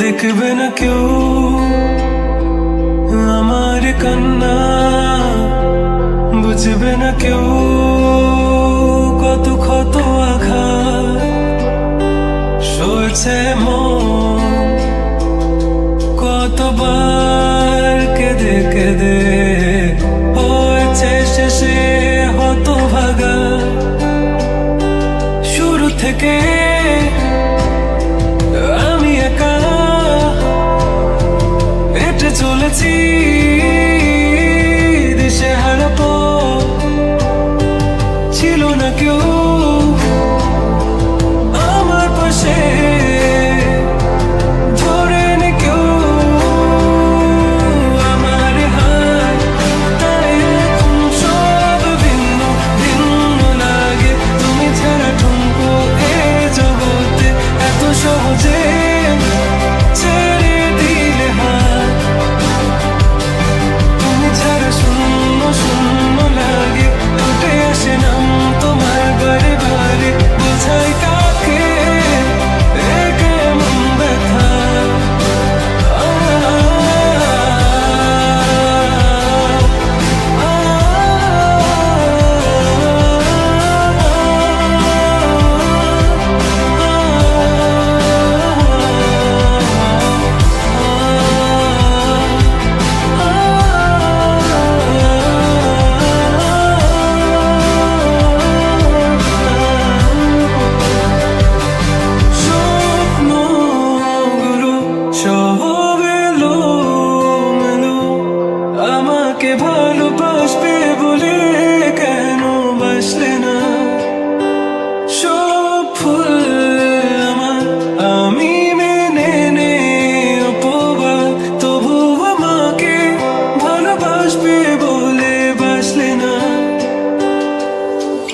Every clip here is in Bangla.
দেখবে না কেউ আমার কান্না বুঝবে না কেউ কত ক্ষত আঘাত সয়েছে মন থেকে আমি একা হেঁটে চলেছি।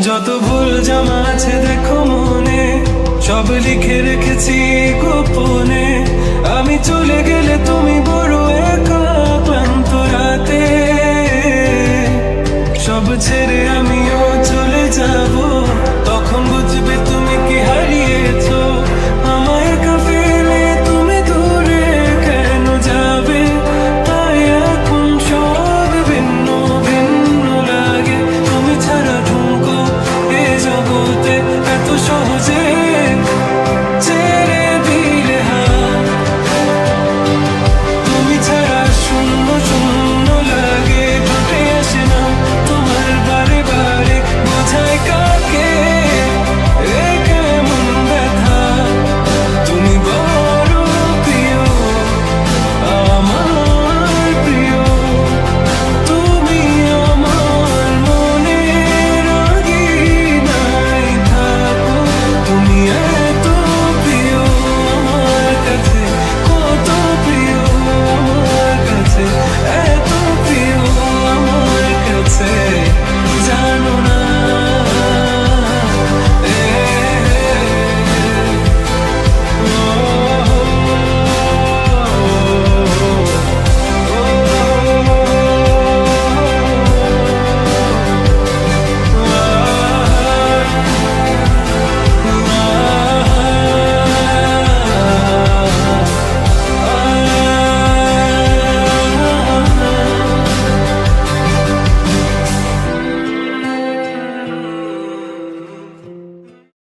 যত ভুল জামা আছে দেখো মনে, সব লিখে রেখেছি গোপনে। আমি চলে গেলে তুমি বল